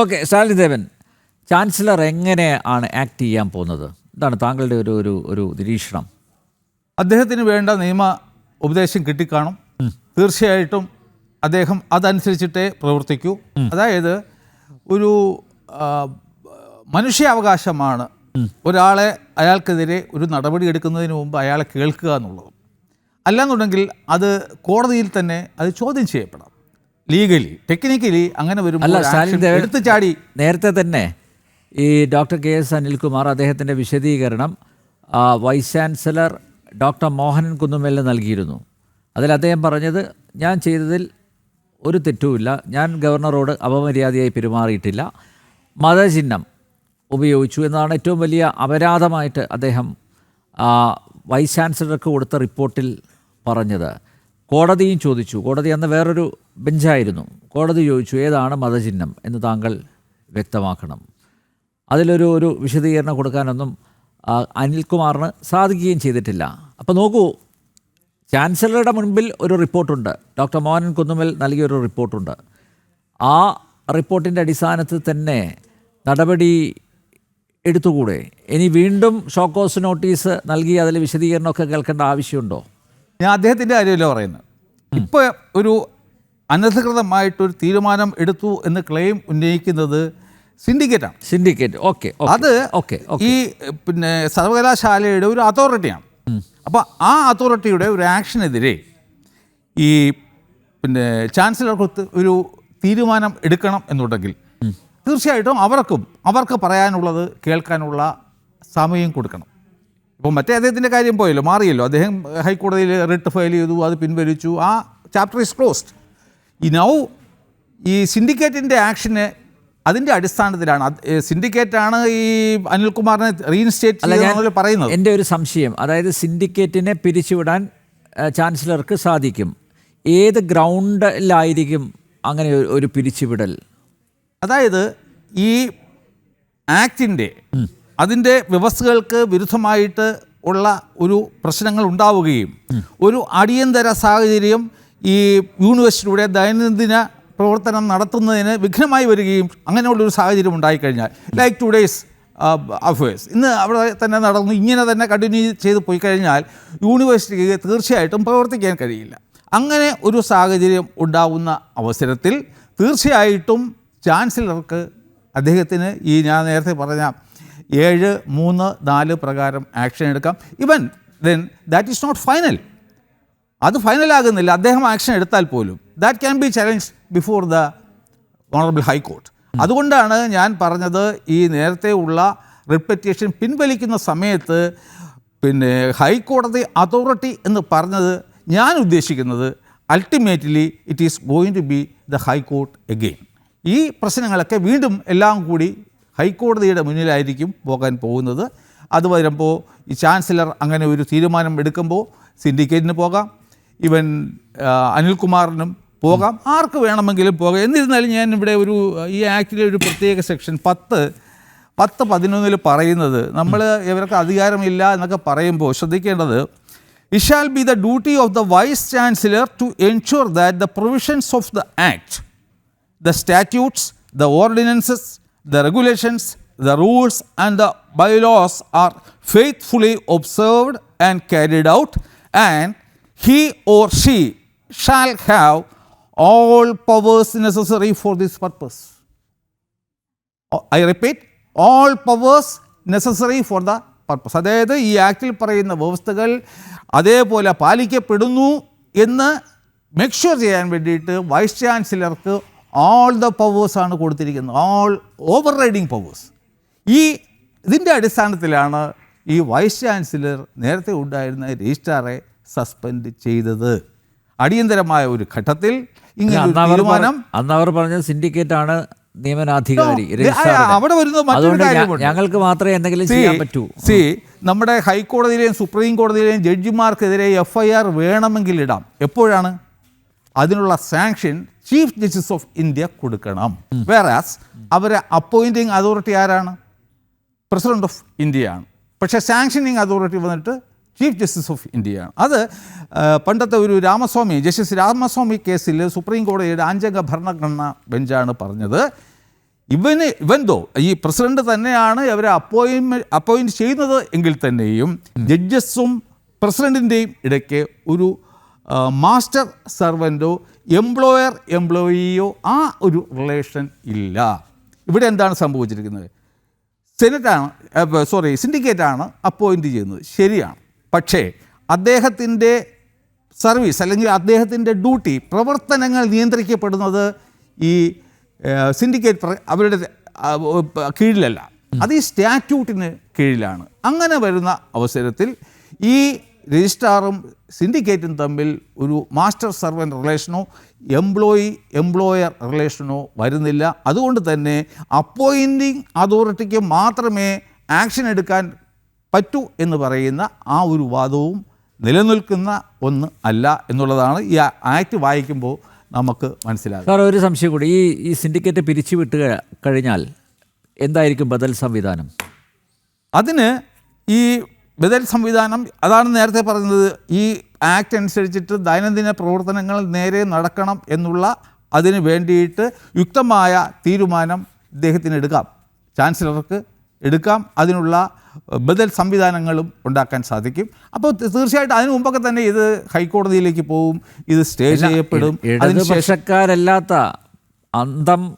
Okay ശാലിദേവൻ chancellor എങ്ങനെ ആണ് act ചെയ്യാൻ പോകുന്നത്? ഇതാണ് താങ്കളുടെ ഒരു ഒരു ഒരു നിരീക്ഷണം. അദ്ദേഹത്തിന് വേണ്ട നിയമ ഉപദേശം കിട്ടിക്കാണും. തീർച്ചയായിട്ടും അദ്ദേഹം അതനുസരിച്ചിട്ടേ പ്രവർത്തിക്കൂ. അതായത് ഒരു മനുഷ്യാവകാശമാണ് ഒരാളെ അയാൾക്കെതിരെ ഒരു നടപടി എടുക്കുന്നതിന് മുമ്പ് അയാളെ കേൾക്കുക എന്നുള്ളത്. അല്ലാന്നുണ്ടെങ്കിൽ അത് കോടതിയിൽ തന്നെ അത് ചോദ്യം ചെയ്യപ്പെടാം. ലീഗലി ടെക്നിക്കലി അങ്ങനെ വരുമ്പോൾ എടുത്തു ചാടി. നേരത്തെ തന്നെ ഈ ഡോക്ടർ കെ എസ് അനിൽകുമാർ അദ്ദേഹത്തിന്റെ വിശദീകരണം വൈസ് ചാൻസലർ ഡോക്ടർ മോഹനൻ കുന്നുമേലിന് നൽകിയിരുന്നു. അതിൽ അദ്ദേഹം പറഞ്ഞത് ഞാൻ ചെയ്തതിൽ ഒരു തെറ്റുമില്ല. ഞാൻ ഗവർണറോട് അപമര്യാദയായി പെരുമാറിയിട്ടില്ല. മതചിഹ്നം ഉപയോഗിച്ചു. എന്നതാണ് ഏറ്റവും വലിയ അപരാധമായിട്ട് അദ്ദേഹം വൈസ് ചാൻസലർക്ക് കൊടുത്ത റിപ്പോർട്ടിൽ പറഞ്ഞത്. കോടതിയും ചോദിച്ചു. കോടതി അന്ന് വേറൊരു ബെഞ്ചായിരുന്നു. കോടതി ചോദിച്ചു ഏതാണ് മതചിഹ്നം? എന്ന് താങ്കൾ വ്യക്തമാക്കണം. അതിലൊരു ഒരു വിശദീകരണം കൊടുക്കാനൊന്നും അനിൽകുമാറിന് സാധിക്കുകയും ചെയ്തിട്ടില്ല. അപ്പോൾ നോക്കൂ ചാൻസലറുടെ മുൻപിൽ ഒരു റിപ്പോർട്ടുണ്ട്. ഡോക്ടർ മോഹൻ കുന്നുമൽ നൽകിയൊരു റിപ്പോർട്ടുണ്ട്. ആ റിപ്പോർട്ടിന്റെ അടിസ്ഥാനത്തിൽ തന്നെ നടപടി എടുത്തുകൂടെ? ഇനി വീണ്ടും ഷോക്കോസ് നോട്ടീസ് നൽകി അതിൽ വിശദീകരണമൊക്കെ കേൾക്കേണ്ട ആവശ്യമുണ്ടോ? ഞാൻ അദ്ദേഹത്തിന്റെ കാര്യമല്ല പറയുന്നത്. ഇപ്പോൾ ഒരു അനധികൃതമായിട്ടൊരു തീരുമാനം എടുത്തു എന്ന് ക്ലെയിം ഉന്നയിക്കുന്നത് സിൻഡിക്കേറ്റാണ്. സിൻഡിക്കേറ്റ്. ഓക്കെ അത് ഓക്കെ ഈ പിന്നെ സർവകലാശാലയുടെ ഒരു അതോറിറ്റിയാണ് അപ്പോൾ ആ അതോറിറ്റിയുടെ ഒരു ആക്ഷനെതിരെ ഈ പിന്നെ ചാൻസലർക്ക് ഒരു തീരുമാനം എടുക്കണം എന്നുണ്ടെങ്കിൽ തീർച്ചയായിട്ടും അവർക്കും അവർക്ക് പറയാനുള്ളത് കേൾക്കാനുള്ള സമയം കൊടുക്കണം. ഇപ്പോൾ മറ്റേ അദ്ദേഹത്തിന്റെ കാര്യം പോയല്ലോ മാറിയല്ലോ. അദ്ദേഹം ഹൈക്കോടതിയിൽ റിട്ട് ഫയൽ ചെയ്തു അത് പിൻവലിച്ചു. ആ ചാപ്റ്റർ ഇസ് ക്ലോസ്ഡ് ഈ നൗ ഈ സിൻഡിക്കേറ്റിന്റെ ആക്ഷന് അതിന്റെ അടിസ്ഥാനത്തിലാണ്. സിൻഡിക്കേറ്റാണ് ഈ അനിൽകുമാറിനെ റീഇൻസ്റ്റേറ്റ് പറയുന്നത്. എന്റെ ഒരു സംശയം. അതായത് സിൻഡിക്കേറ്റിനെ പിരിച്ചുവിടാൻ ചാൻസലർക്ക് സാധിക്കും. ഏത് ഗ്രൗണ്ടിലായിരിക്കും അങ്ങനെ ഒരു പിരിച്ചുവിടൽ? അതായത് ഈ ആക്ടിന്റെ അതിന്റെ വ്യവസ്ഥകൾക്ക് വിരുദ്ധമായിട്ട് ഉള്ള ഒരു പ്രശ്നങ്ങൾ ഉണ്ടാവുകയും ഒരു അടിയന്തര സാഹചര്യം ഈ യൂണിവേഴ്സിറ്റിയുടെ ദൈനംദിന പ്രവർത്തനം നടത്തുന്നതിന് വിഘ്നമായി വരികയും അങ്ങനെയുള്ളൊരു സാഹചര്യം ഉണ്ടായിക്കഴിഞ്ഞാൽ ലൈക്ക് ടു ഡേയ്സ് അഫേഴ്സ് ഇന്ന് അവിടെ തന്നെ നടന്നു ഇങ്ങനെ തന്നെ കണ്ടിന്യൂ ചെയ്ത് പോയി കഴിഞ്ഞാൽ യൂണിവേഴ്സിറ്റിക്ക് തീർച്ചയായിട്ടും പ്രവർത്തിക്കാൻ കഴിയില്ല. അങ്ങനെ ഒരു സാഹചര്യം ഉണ്ടാവുന്ന അവസരത്തിൽ തീർച്ചയായിട്ടും ചാൻസലർക്ക് അദ്ദേഹത്തിന് ഈ ഞാൻ നേരത്തെ പറഞ്ഞ ഏഴ് മൂന്ന് നാല് പ്രകാരം ആക്ഷൻ എടുക്കാം. Even then that is not final അത് ഫൈനലാകുന്നില്ല. അദ്ദേഹം ആക്ഷൻ എടുത്താൽ പോലും. That can be challenge before the honourable high court അതുകൊണ്ടാണ് ഞാൻ പറഞ്ഞത് ഈ നേരത്തെ ഉള്ള റിപ്പറ്റേഷൻ പിൻവലിക്കുന്ന സമയത്ത് പിന്നെ ഹൈക്കോടതി അതോറിറ്റി എന്ന് പറഞ്ഞത് ഞാൻ ഉദ്ദേശിക്കുന്നത് ultimately it is going to be the high court again ഈ പ്രശ്നങ്ങളൊക്കെ വീണ്ടും എല്ലാം കൂടി ഹൈക്കോടതിയുടെ മുന്നിലായിരിക്കും പോകാൻ പോകുന്നത്. അത് വരുമ്പോൾ ഈ ചാൻസലർ അങ്ങനെ ഒരു തീരുമാനം എടുക്കുമ്പോൾ സിൻഡിക്കേറ്റിന് പോകാം. ഇവൻ അനിൽകുമാറിനും പോകാം. ആർക്ക് വേണമെങ്കിലും പോകാം. എന്നിരുന്നാലും ഞാൻ ഇവിടെ ഒരു ഈ ആക്ടിലെ ഒരു പ്രത്യേക സെക്ഷൻ പത്ത് പത്ത് പതിനൊന്നിൽ പറയുന്നത് നമ്മൾ ഇവർക്ക് അധികാരമില്ല എന്നൊക്കെ പറയുമ്പോൾ ശ്രദ്ധിക്കേണ്ടത് it shall be the duty of the vice chancellor to ensure that the provisions of the act the statutes the ordinances the regulations the rules and the bylaws are faithfully observed and carried out and he or she shall have all powers necessary for this purpose. I repeat all powers necessary for the purpose അതായത് ഈ ആക്ടിൽ പറയുന്ന വ്യവസ്ഥകൾ അതേപോലെ പാലിക്കപ്പെടുന്നു എന്ന് mech sure ചെയ്യാൻ വേണ്ടിയിട്ട് vice ചാൻസലർക്ക് all the പവേഴ്സാണ് കൊടുത്തിരിക്കുന്നത്. ഓൾ ഓവർ റൈഡിങ് പവേഴ്സ് ഈ ഇതിന്റെ അടിസ്ഥാനത്തിലാണ് ഈ വൈസ് ചാൻസലർ നേരത്തെ ഉണ്ടായിരുന്ന രജിസ്ട്രാറെ സസ്പെൻഡ് ചെയ്തത്. അടിയന്തരമായ ഒരു ഘട്ടത്തിൽ ഇങ്ങനെ തീരുമാനം പറ- അന്ന് അവർ പറഞ്ഞ സിൻഡിക്കേറ്റ് ആണ് നിയമനാധികാരി അവിടെ വരുന്നത്. ഞങ്ങൾക്ക് മാത്രമേ എന്തെങ്കിലും ചെയ്യാൻ പറ്റൂ. സി നമ്മുടെ ഹൈക്കോടതിയിലെയും സുപ്രീം കോടതിയിലെയും ജഡ്ജിമാർക്കെതിരെ എഫ് ഐ ആർ വേണമെങ്കിൽ ഇടാം. എപ്പോഴാണ്? അതിനുള്ള sanction chief justice of India കൊടുക്കണം. വേറാസ് അവരെ അപ്പോയിന്റിങ് അതോറിറ്റി ആരാണ്? പ്രസിഡന്റ് ഓഫ് ഇന്ത്യയാണ് പക്ഷേ സാങ്ഷനിങ് അതോറിറ്റി വന്നിട്ട് ചീഫ് ജസ്റ്റിസ് ഓഫ് ഇന്ത്യയാണ് അത് പണ്ടത്തെ ഒരു രാമസ്വാമി ജസ്റ്റിസ് രാമസ്വാമി കേസിൽ സുപ്രീം കോടതിയുടെ അഞ്ചംഗ ഭരണഘടന ബെഞ്ചാണ് പറഞ്ഞത്. ഇവന് ഇവൻതോ ഈ പ്രസിഡന്റ് തന്നെയാണ് അവരെ അപ്പോയിൻമെന്റ് അപ്പോയിന്റ് ചെയ്യുന്നത് എങ്കിൽ തന്നെയും ജഡ്ജസും പ്രസിഡന്റിന്റെയും ഇടയ്ക്ക് ഒരു മാസ്റ്റർ സർവന്റോ എംപ്ലോയർ എംപ്ലോയിയോ ആ ഒരു റിലേഷൻ ഇല്ല. ഇവിടെ എന്താണ് സംഭവിച്ചിരിക്കുന്നത്? സെനറ്റാണ് സോറി സിൻഡിക്കേറ്റാണ് അപ്പോയിന്റ് ചെയ്യുന്നത്. ശരിയാണ്. പക്ഷേ അദ്ദേഹത്തിന്റെ സർവീസ് അല്ലെങ്കിൽ അദ്ദേഹത്തിന്റെ ഡ്യൂട്ടി പ്രവർത്തനങ്ങൾ നിയന്ത്രിക്കപ്പെടുന്നത് ഈ സിൻഡിക്കേറ്റ് അവരുടെ കീഴിലല്ല. അത് ഈ സ്റ്റാറ്റ്യൂട്ടിന് കീഴിലാണ്. അങ്ങനെ വരുന്ന അവസരത്തിൽ ഈ രജിസ്ട്രാറും സിൻഡിക്കേറ്റും തമ്മിൽ ഒരു മാസ്റ്റർ സർവന്റ് റിലേഷനോ എംപ്ലോയി എംപ്ലോയർ റിലേഷനോ വരുന്നില്ല. അതുകൊണ്ട് തന്നെ അപ്പോയിന്റിങ് അതോറിറ്റിക്ക് മാത്രമേ ആക്ഷൻ എടുക്കാൻ പറ്റൂ എന്ന് പറയുന്ന ആ ഒരു വാദവും നിലനിൽക്കുന്ന ഒന്ന് അല്ല എന്നുള്ളതാണ് ഈ ആക്ട് വായിക്കുമ്പോൾ നമുക്ക് മനസ്സിലാകും സാർ ഒരു സംശയം കൂടി. ഈ ഈ സിൻഡിക്കേറ്റ് പിരിച്ചുവിട്ട് കഴിഞ്ഞാൽ എന്തായിരിക്കും ബദൽ സംവിധാനം? അതിന് ഈ ബദൽ സംവിധാനം അതാണ് നേരത്തെ പറഞ്ഞത് ഈ ആക്ട് അനുസരിച്ചിട്ട് ദൈനംദിന പ്രവർത്തനങ്ങൾ നേരെ നടക്കണം എന്നുള്ള അതിന് വേണ്ടിയിട്ട് യുക്തമായ തീരുമാനം ഇദ്ദേഹത്തിന് എടുക്കാം. ചാൻസലർക്ക് എടുക്കാം. അതിനുള്ള ബദൽ സംവിധാനങ്ങളും ഉണ്ടാക്കാൻ സാധിക്കും. അപ്പോൾ തീർച്ചയായിട്ടും അതിനു മുമ്പൊക്കെ തന്നെ ഇത് ഹൈക്കോടതിയിലേക്ക് പോവും ഇത് സ്റ്റേ ചെയ്യപ്പെടും. അതിനുശേഷം ഇടതുപക്ഷക്കാരല്ലാത്ത അന്തം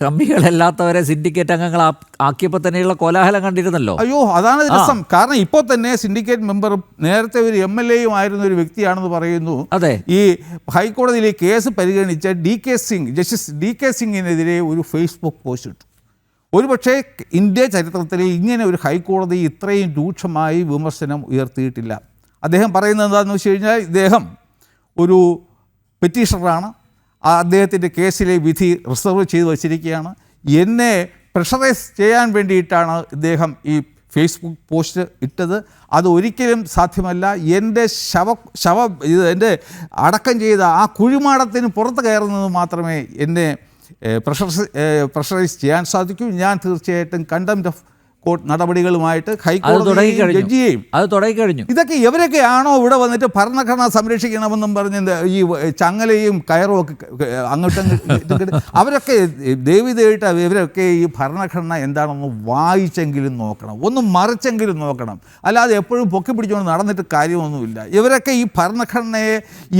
കമ്മികളല്ലാത്തവരെ സിൻഡിക്കേറ്റ് അംഗങ്ങൾ ആക്കിയപ്പോൾ തന്നെയുള്ള കോലാഹലം കണ്ടിരുന്നല്ലോ. അയ്യോ അതാണ് രസം കാരണം ഇപ്പോൾ തന്നെ സിൻഡിക്കേറ്റ് മെമ്പറും നേരത്തെ ഒരു എം എൽ എയും ആയിരുന്ന ഒരു വ്യക്തിയാണെന്ന് പറയുന്നു. അതെ. ഈ ഹൈക്കോടതിയിലെ കേസ് പരിഗണിച്ച D K Singh justice D K സിംഗിനെതിരെ ഒരു ഫേസ്ബുക്ക് പോസ്റ്റ് ഇട്ടു. ഒരുപക്ഷേ ഇന്ത്യ ചരിത്രത്തിൽ ഇങ്ങനെ ഒരു ഹൈക്കോടതി ഇത്രയും രൂക്ഷമായി വിമർശനം ഉയർത്തിയിട്ടില്ല. അദ്ദേഹം പറയുന്നത് എന്താണെന്ന് വെച്ച് കഴിഞ്ഞാൽ ഇദ്ദേഹം ഒരു പെറ്റീഷണറാണ്. അദ്ദേഹത്തിന്റെ കേസിലെ വിധി റിസർവ് ചെയ്ത് വച്ചിരിക്കുകയാണ്. എന്നെ പ്രഷറൈസ് ചെയ്യാൻ വേണ്ടിയിട്ടാണ് ഇദ്ദേഹം ഈ ഫേസ്ബുക്ക് പോസ്റ്റ് ഇട്ടത്. അത് ഒരിക്കലും സാധ്യമല്ല. എന്റെ ശവ ശവ ഇത് എന്റെ അടക്കം ചെയ്ത ആ കുഴിമാടത്തിന് പുറത്ത് കയറുന്നത് മാത്രമേ എന്നെ പ്രഷർ പ്രഷറൈസ് ചെയ്യാൻ സാധിക്കും. ഞാൻ തീർച്ചയായിട്ടും കണ്ടംപ്റ്റ് ഓഫ് നടപടികളുമായിട്ട് ഹൈക്കോടതി ജഡ്ജിയെയും അത് തുടങ്ങിക്കഴിഞ്ഞു. ഇതൊക്കെ ഇവരൊക്കെയാണോ ഇവിടെ വന്നിട്ട് ഭരണഘടന സംരക്ഷിക്കണമെന്നും പറഞ്ഞ് ഈ ചങ്ങലയും കയറും ഒക്കെ അങ്ങോട്ടും അവരൊക്കെ ദേവിതയായിട്ട് ഇവരൊക്കെ ഈ ഭരണഘടന എന്താണെന്ന് വായിച്ചെങ്കിലും നോക്കണം. ഒന്ന് മറിച്ചെങ്കിലും നോക്കണം. അല്ലാതെ എപ്പോഴും പൊക്കി പിടിച്ചുകൊണ്ട് നടന്നിട്ട് കാര്യമൊന്നുമില്ല. ഇവരൊക്കെ ഈ ഭരണഘടനയെ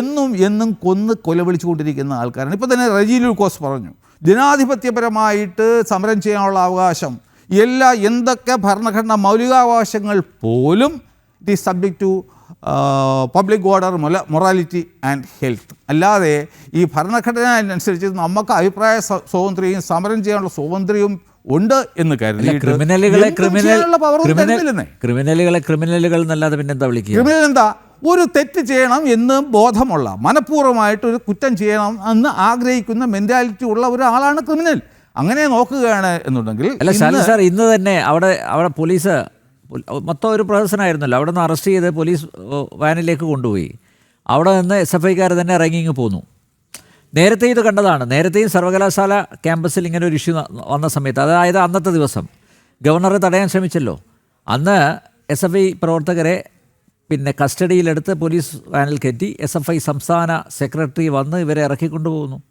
എന്നും എന്നും കൊന്ന് കൊലവിളിച്ചുകൊണ്ടിരിക്കുന്ന ആൾക്കാരാണ്. ഇപ്പോൾ തന്നെ റജി ലൂക്കോസ് പറഞ്ഞു ജനാധിപത്യപരമായിട്ട് സമരം ചെയ്യാനുള്ള അവകാശം എല്ലാ എന്തൊക്കെ ഭരണഘടനാ മൗലികാവകാശങ്ങൾ പോലും it is subject to public order മൊല morality and health അല്ലാതെ ഈ ഭരണഘടന അനുസരിച്ച് നമുക്ക് അഭിപ്രായ സ്വ- സ്വാതന്ത്ര്യവും സമരം ചെയ്യാനുള്ള സ്വാതന്ത്ര്യവും ഉണ്ട് എന്ന് കരുതി ക്രിമിനലുകളെ ക്രിമിനൽ ക്രിമിനലുകളെ ക്രിമിനലുകൾ എന്നല്ലാതെ പിന്നെ എന്താ വിളിക്കുക? ക്രിമിനൽ എന്താ? ഒരു തെറ്റ് ചെയ്യണം എന്ന് ബോധമുള്ള മനഃപൂർവമായിട്ട് ഒരു കുറ്റം ചെയ്യണം എന്ന് ആഗ്രഹിക്കുന്ന മെന്റാലിറ്റി ഉള്ള ഒരാളാണ് ക്രിമിനൽ. അങ്ങനെ നോക്കുകയാണ് എന്നുണ്ടെങ്കിൽ അല്ല ശാലി സാർ ഇന്ന് തന്നെ അവിടെ അവിടെ പോലീസ് മൊത്തം ഒരു പ്രഹസനമായിരുന്നല്ലോ. അവിടെ നിന്ന് അറസ്റ്റ് ചെയ്ത് പോലീസ് വാനിലേക്ക് കൊണ്ടുപോയി. അവിടെ നിന്ന് എസ് എഫ് ഐക്കാർ തന്നെ ഇറങ്ങി ഇങ്ങ് പോന്നു. നേരത്തെ ഇത് കണ്ടതാണ്. നേരത്തെയും സർവകലാശാല ക്യാമ്പസിൽ ഇങ്ങനെ ഒരു ഇഷ്യൂ വന്ന സമയത്ത് അതായത് അന്നത്തെ ദിവസം ഗവർണറെ തടയാൻ ശ്രമിച്ചല്ലോ. അന്ന് എസ് എഫ് ഐ പ്രവർത്തകരെ പിന്നെ കസ്റ്റഡിയിലെടുത്ത് പോലീസ് വാനിൽ കയറ്റി എസ് എഫ് ഐ സംസ്ഥാന സെക്രട്ടറി വന്ന് ഇവരെ ഇറക്കിക്കൊണ്ടുപോകുന്നു.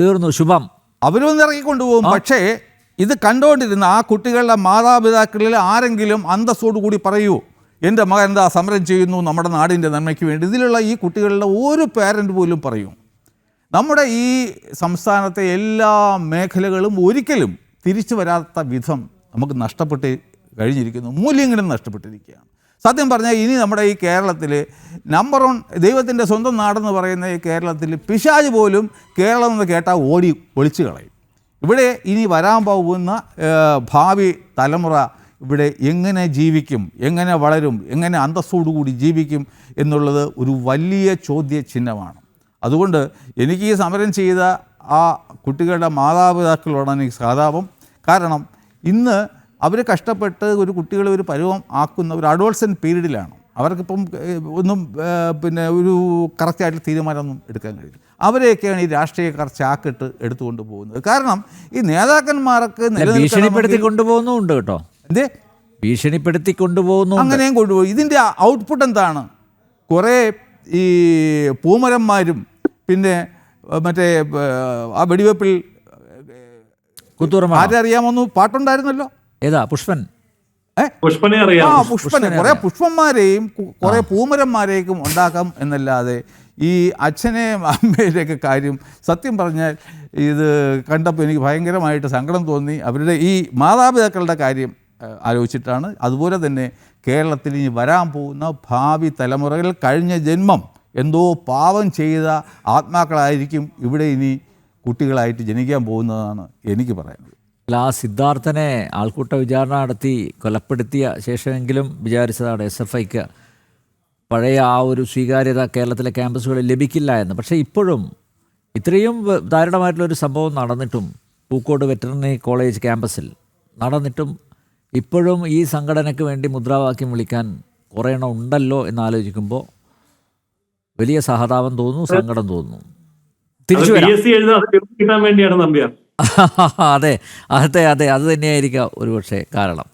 തീർന്നു. ശുഭം. അവരൊന്ന് ഇറങ്ങിക്കൊണ്ടുപോകും. പക്ഷേ ഇത് കണ്ടുകൊണ്ടിരുന്ന ആ കുട്ടികളുടെ മാതാപിതാക്കളിൽ ആരെങ്കിലും അന്തസ്സോടു കൂടി പറയൂ എന്റെ മകൻ എന്താ സമരം ചെയ്യുന്നു നമ്മുടെ നാടിന്റെ നന്മയ്ക്ക് വേണ്ടി. ഇതിലുള്ള ഈ കുട്ടികളുടെ ഒരു പേരന്റ് പോലും പറയും. നമ്മുടെ ഈ സംസ്ഥാനത്തെ എല്ലാ മേഖലകളും ഒരിക്കലും തിരിച്ചു വരാത്ത വിധം നമുക്ക് നഷ്ടപ്പെട്ട് കഴിഞ്ഞിരിക്കുന്നു. മൂല്യങ്ങളും നഷ്ടപ്പെട്ടിരിക്കുകയാണ്. സത്യം പറഞ്ഞാൽ ഇനി നമ്മുടെ ഈ കേരളത്തിൽ നമ്പർ വൺ ദൈവത്തിന്റെ സ്വന്തം നാടെന്ന് പറയുന്ന ഈ കേരളത്തിൽ പിശാജ് പോലും കേരളം എന്ന് കേട്ടാൽ ഓടി ഒളിച്ചു കളയും. ഇവിടെ ഇനി വരാൻ പോകുന്ന ഭാവി തലമുറ ഇവിടെ എങ്ങനെ ജീവിക്കും എങ്ങനെ വളരും എങ്ങനെ അന്തസ്സോടുകൂടി ജീവിക്കും എന്നുള്ളത് ഒരു വലിയ ചോദ്യ ചിഹ്നമാണ് അതുകൊണ്ട് എനിക്ക് ഈ സമരം ചെയ്ത ആ കുട്ടികളുടെ മാതാപിതാക്കളോടാണ് എനിക്ക് സഹതാപം. കാരണം ഇന്ന് അവർ കഷ്ടപ്പെട്ട് ഒരു കുട്ടികളെ ഒരു പരുവം ആക്കുന്ന ഒരു അഡോൾസൻ പീരീഡിലാണ്. അവർക്കിപ്പം ഒന്നും പിന്നെ ഒരു കറക്റ്റായിട്ട് തീരുമാനമൊന്നും എടുക്കാൻ കഴിയില്ല. അവരെയൊക്കെയാണ് ഈ രാഷ്ട്രീയക്കാർ ചാക്കിട്ട് എടുത്തുകൊണ്ട് പോകുന്നത്. കാരണം ഈ നേതാക്കന്മാർക്ക് ഭീഷണിപ്പെടുത്തി കൊണ്ടുപോകുന്നുണ്ട് കേട്ടോ. എന്തേ? ഭീഷണിപ്പെടുത്തി കൊണ്ടുപോകുന്നു അങ്ങനെയും കൊണ്ടുപോകും. ഇതിന്റെ ഔട്ട്പുട്ട് എന്താണ്? കുറേ ഈ പൂമരന്മാരും പിന്നെ മറ്റേ ആ വെടിവെപ്പിൽ ആരറിയാമെന്ന് പാട്ടുണ്ടായിരുന്നല്ലോ? ഏതാ പുഷ്പൻ? ആ പുഷ്പനെ കുറെ പുഷ്പന്മാരെയും കുറെ പൂമരന്മാരെയും ഉണ്ടാക്കാം എന്നല്ലാതെ ഈ അച്ഛനെയും അമ്മയുടെയൊക്കെ കാര്യം സത്യം പറഞ്ഞാൽ ഇത് കണ്ടപ്പോൾ എനിക്ക് ഭയങ്കരമായിട്ട് സങ്കടം തോന്നി. അവരുടെ ഈ മാതാപിതാക്കളുടെ കാര്യം ആലോചിച്ചിട്ടാണ്. അതുപോലെ തന്നെ കേരളത്തിൽ ഇനി വരാൻ പോകുന്ന ഭാവി തലമുറകൾ കഴിഞ്ഞ ജന്മം എന്തോ പാവം ചെയ്ത ആത്മാക്കളായിരിക്കും ഇവിടെ ഇനി കുട്ടികളായിട്ട് ജനിക്കാൻ പോകുന്നതാണ് എനിക്ക് പറയാനുള്ളത് അല്ല ആ സിദ്ധാർത്ഥനെ ആൾക്കൂട്ട വിചാരണ നടത്തി കൊലപ്പെടുത്തിയ ശേഷമെങ്കിലും വിചാരിച്ചതാണ് എസ് എഫ് ഐക്ക് പഴയ ആ ഒരു സ്വീകാര്യത കേരളത്തിലെ ക്യാമ്പസുകളിൽ ലഭിക്കില്ല എന്ന്. പക്ഷേ ഇപ്പോഴും ഇത്രയും ദാരുണമായിട്ടുള്ളൊരു സംഭവം നടന്നിട്ടും പൂക്കോട് വെറ്ററിനറി കോളേജ് ക്യാമ്പസിൽ നടന്നിട്ടും ഇപ്പോഴും ഈ സംഘടനയ്ക്ക് വേണ്ടി മുദ്രാവാക്യം വിളിക്കാൻ കുറേ എണ്ണം ഉണ്ടല്ലോ എന്നാലോചിക്കുമ്പോൾ വലിയ സഹതാപം തോന്നുന്നു സങ്കടം തോന്നുന്നു. തിരിച്ചു എഴുതാൻ വേണ്ടിയാണ് നമ്പ്യാർ. അതെ അതെ അതെ അത് തന്നെയായിരിക്കാം ഒരുപക്ഷെ കാരണം.